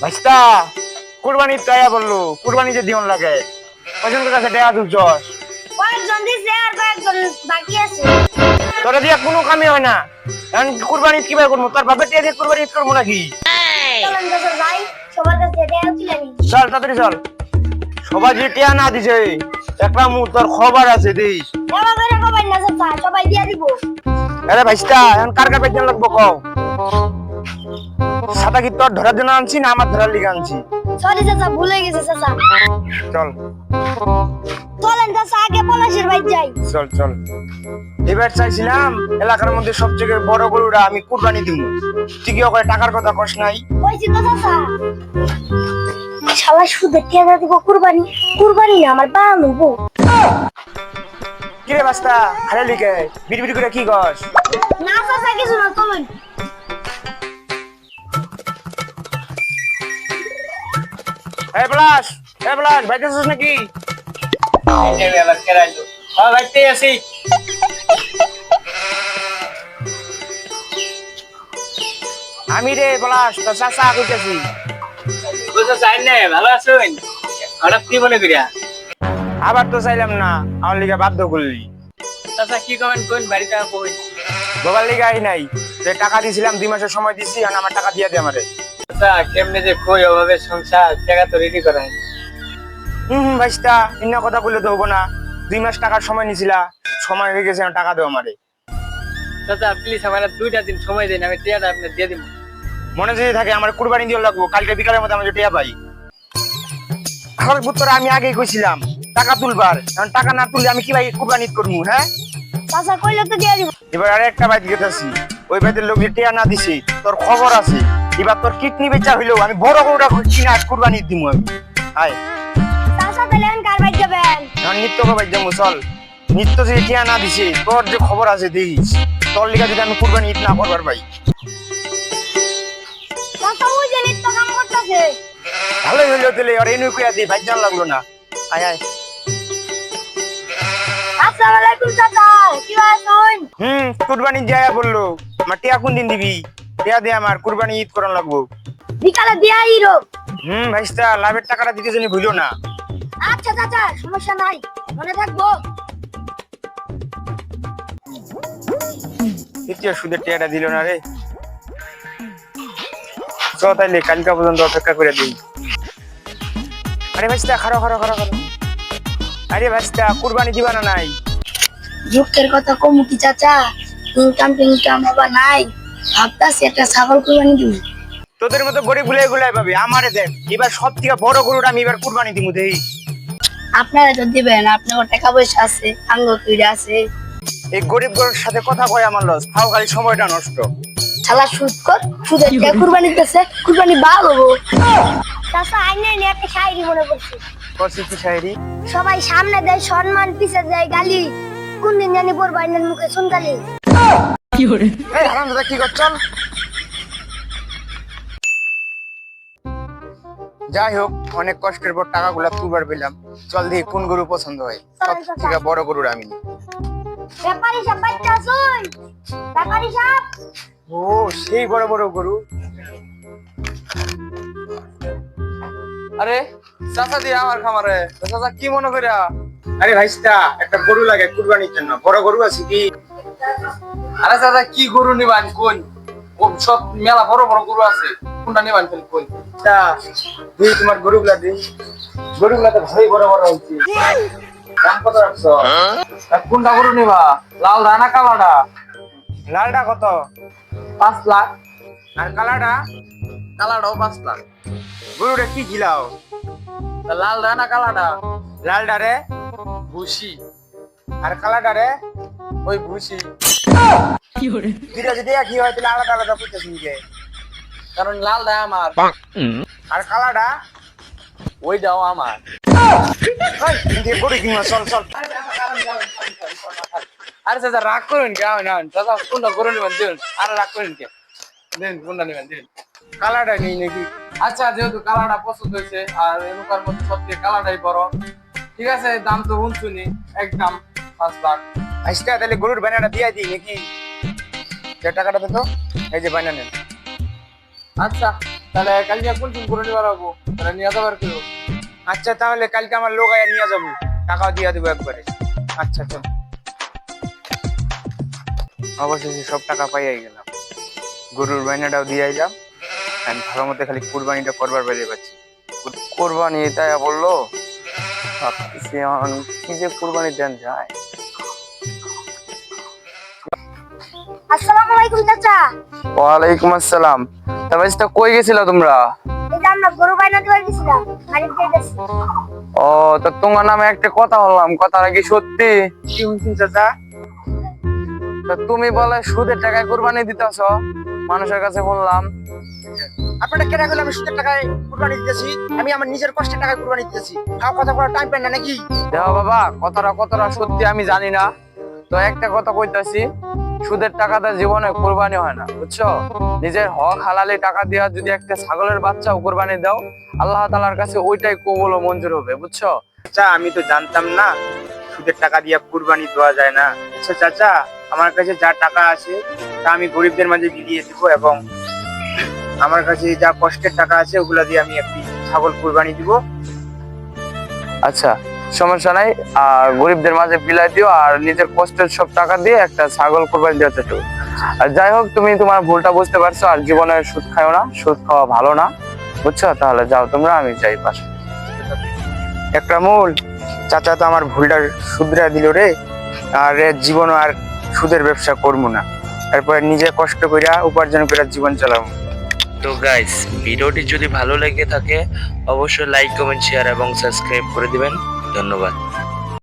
ভাইস্তা কুরবানি তাইয়া বলল কুরবানি যে দিন লাগে কয়জনের কাছে দেয়া দুর্যস কয়েকজন দিছে আর কয়েকজন বাকি আছে। তোরা দিয়া কোনো কামই হয় না। এখন কুরবানি কীভাবে করব? তোর বাপের টিয়া দিয়ে কুরবানি ঈদ করব নাকি? চলেন তো যাই সবার কাছে দেয়া তুলে নি চল তাড়াতাড়ি চল। সবাই যে টিয়া না দিছে একটা মু তোর খবর আছে দিস এবার করে কবাই না সবাই দিয়া দিব। আরে ভাইস্তা এখন কার কার লাগবো কও? সাদা কি তোর ধরার জন্য আনছি না আমার ধরার লিগে আনছি। সরি চাচা ভুলে গেছে চাচা। চল। চলেন চাচা আগে পলাশের বাড়ি যাই। চল চল। এবার চাইছিলাম এলাকার মধ্যে সবথেকে বড় গরুটা আমি কুরবানি দিব ঠিকই করে টাকার কথা কস নাই? কইছি তো চাচা। শালা সুদের টিয়া দিব কুরবানি। কুরবানি না, আমার বানুবো কিরে বাস্তা হারে লিখে বিড়ি বিড়ি করে কি কস? না চাচা কিছু না চলুন। এ পলাশ এ পলাশ ভাইতে আছিস নাকি ভাইতে আছি। আমি রে পলাশ তোর কইতেছি। চাই না ভালো আছেন? হঠাৎ কি বলে করিয়া? আবার তো চাইলাম না আমার লিগে বাধ্য করলি। চাচা কি কমেন্ট কোন বাড়িতে কই? বাবার লিগে আই নাই যে টাকা দিছিলাম দুই মাসের সময় দিছি আর আমার টাকা দিয়ে দে আমারে। চাচা কেমনে যে কই অভাবে সংসার টাকা তো রেডি করা হুম হুম ভাইস্তা ইন্ন কথা বললে তো না। দুই মাস টাকার সময় নিছিলা সময় হয়ে গেছে এখন টাকা দেও আমারে। চাচা প্লিজ আমার দুইটা দিন সময় দিন আমি টিয়াটা আপনি দিয়ে দিব। মনে যদি থাকে আমার কুরবানি দিয়ে লাগবো কালকে বিকালের মধ্যে আমি টিয়া পাই। আমার পুত্র আমি আগেই কইছিলাম টাকা তুলবার। এখন টাকা না তুললে আমি কি ভাই কুরবানি করব হ্যাঁ? চাচা কইলে তো দিয়া দিব। এবার আর একটা বাইক গেতেছি ওই বাইতের লোক যে টিয়া না দিছে তোর খবর আছে। এবার তোর কিডনি বেচা হইলেও আমি বড় গরুটা কিনা আজ কুরবানি দিমু আমি। আয়। চাচা তাহলে কার বাড়ি যাবেন এখন নিত্য বাবাই যাব চল নিত্য যে টিয়া না দিছে তোর যে খবর আছে দিস তোর লিগা যদি আমি কুরবানি ঈদ না করবার ভাই চাচা ওই যে নিত্য কাম করতেছে? ভালোই হইল তাহলে আর এনে কুয়া দিই ভাই জান লাগল না। আয় আয়। আসসালামু আলাইকুম চাচা কি আছেন হুম কুরবানি যায় বলল। আমার টিয়া কোন দিন দিবি? টিয়া দে আমার কুরবানি ঈদ করান লাগবো। বিকালে দিয়া ইরো হুম ভাইস্তা লাভের টাকাটা দিতে জানি ভুলো না। আচ্ছা চাচা সমস্যা নাই। মনে থাকব। তৃতীয় সুদের টিয়াটা দিল না রে। চ তাইলে কালকা পর্যন্ত অপেক্ষা করে দিই। আরে ভাইস্তা খারো খারো খারো খারো আরে ভাইস্তা কুরবানি দিবা না নাই? দুঃখের কথা কমু কি চাচা? ইনকাম টিনকাম আবার নাই। ভাবতাছি একটা ছাগল কুরবানি দিবি। তোদের মতো গরিব গুলাই গুলাই পাবি আমারে দেখ। এবার সব থেকে বড় গরুটা আমি এবার কুরবানি দিমু দেই। আপনারা তো দিবেন আপনার টাকা পয়সা আছে আঙ্গ কিড়ে আছে। এই গরিব গরুর সাথে কথা কয় আমার লস ফাও খালি সময়টা নষ্ট। শালা সুদ কর সুদের টাকা কুরবানি দিতেছে? কুরবানি ভালো হব। চাচা আইনে নিয়ে একটা শায়রি মনে করছি। করছি কি শায়রি সবাই সামনে দেয় সম্মান পিছে দেয় গালি। কোন দিন জানি পড়ব আইনের মুখে শুনতালি। এই হারাম দাদা কি কর যাই হোক অনেক কষ্টের পর টাকাগুলা তুলবার পেলাম। চল দেখি কোন গরু পছন্দ হয়। সব থেকে বড় গরুর আমি। ব্যাপারী সাহেব বাচ্চা আসুন। ব্যাপারী সাহেব ও সেই বড় বড় গরু। আরে চাচা দিয়ে আমার খামারে। চাচা কি মনে করিয়া আরে ভাইস্তা একটা গরু লাগে কুরবানির জন্য। বড় গরু আছে কি? আরে চাচা কি গরু নিবান? কোন সব মেলা বড় বড় গরু আছে। কোনটা নিবান ফেল কোন তা দিই তোমার গরুগুলা দিই গরুগুলা তো ভালোই বড় বড় হচ্ছে দাম কত রাখছো? আর কোনটা গরু নিবা? লাল রানা কালাডা? লালটা কত? পাঁচ লাখ। আর কালাটা কালাডাও পাঁচ লাখ। গরুটা কি খিলাও? তা লাল রানা কালাডা? লালটা রে? ভুসি। আর কালাটা রে? ওই ভুসি। দুইটা যদি একই হয় তাহলে আলাদা আলাদা করতেছি কে কারণ লালটা আমার। আর কালাটা ওইটাও আমার। চল চল। আরে চাচা রাগ করবেন কে? আমি না চাচা কোনটা গরু নিবেন দিন। আরে রাগ করেন কে? দিন কোনটা নিবেন দিন। কালাটা নেই নাকি? আচ্ছা যেহেতু কালারটা পছন্দ হয়েছে আর এলাকার মধ্যে সবথেকে কালারটাই বড়। ঠিক আছে দাম তো শুনি একদম পাঁচ লাখ। আজকে তাহলে গরুর বানাটা দিয়ে দিই নাকি? যে টাকাটা দে তো। এই যে বানা নেন। আচ্ছা তাহলে কালকে কোন কোন করে নিবার হব? তাহলে নিয়ে যাবার কেউ? আচ্ছা তাহলে কালকে আমার লোক আয়া নিয়ে যাব। টাকাও দিয়ে দেবো একবারে। আচ্ছা চল। অবশেষে সব টাকা পাইয়াই গেলাম। গরুর বাইনাটাও দিয়ে আইলাম। আমি ভালো মতো খালি কুরবানিটা করবার বেরিয়ে পাচ্ছি। কোরবানি তাই বলল ভাবতেছি এখন কি যে কোরবানি দেন যায়? আসসালামু আলাইকুম চাচা। ওয়ালাইকুম আসসালাম। তা কই গেছিলা তোমরা? যে আমরা গরু বাইনা দিবার গেছিলাম যাইতেছি। ও তো তোমার নামে একটা কথা বললাম কথাটা কি সত্যি? কি চাচা? তা তুমি বলে সুদের টাকায় কোরবানি দিতেছ মানুষের কাছে বললাম। আপনারা কেন গেলে আমি সুদের টাকায় কোরবানি দিতেছি আমি আমার নিজের কষ্টের টাকায় কোরবানি দিতেছি। খাওয়া কথা বলার টাইম পাই না নাকি? দেখো বাবা কতটা কতটা সত্যি আমি জানি না। তো একটা কথা কইতাছি সুদের টাকাতে জীবনে কোরবানি হয় না বুঝছ? নিজের হক হালালি টাকা দিয়া যদি একটা ছাগলের বাচ্চাও কোরবানি দাও আল্লাহ তালার কাছে ওইটাই কবল ও মঞ্জুর হবে বুঝছ? চাচা আমি তো জানতাম না সুদের টাকা দিয়ে কুরবানি দেওয়া যায় না। আচ্ছা চাচা আমার কাছে যা টাকা আছে তা আমি গরিবদের মাঝে বিলিয়ে দেবো এবং আমার কাছে যা কষ্টের টাকা আছে ওগুলা দিয়ে আমি একটি ছাগল কুরবানি দিব। আচ্ছা সমস্যা নাই, আর গরিবদের মাঝে বিলাই দিও, আর নিজের কষ্টের সব টাকা দিয়ে একটা ছাগল কোরবানি দেওয়া চেষ্টা। আর যাই হোক, তুমি তোমার ভুলটা বুঝতে পারছ, আর জীবনে সুদ খাও না, সুদ খাওয়া ভালো না, বুঝছ? তাহলে যাও তোমরা, আমি যাই পাশে। একটা মূল, চাচা তো আমার ভুলটা শুধরা দিল রে, আর এ জীবন আর সুদের ব্যবসা করব না। তারপরে নিজে কষ্ট কইরা, উপার্জন করে জীবন চালাবো। তো গাইস ভিডিওটি যদি ভালো লেগে থাকে, অবশ্যই লাইক কমেন্ট শেয়ার এবং সাবস্ক্রাইব করে দিবেন। ধন্যবাদ।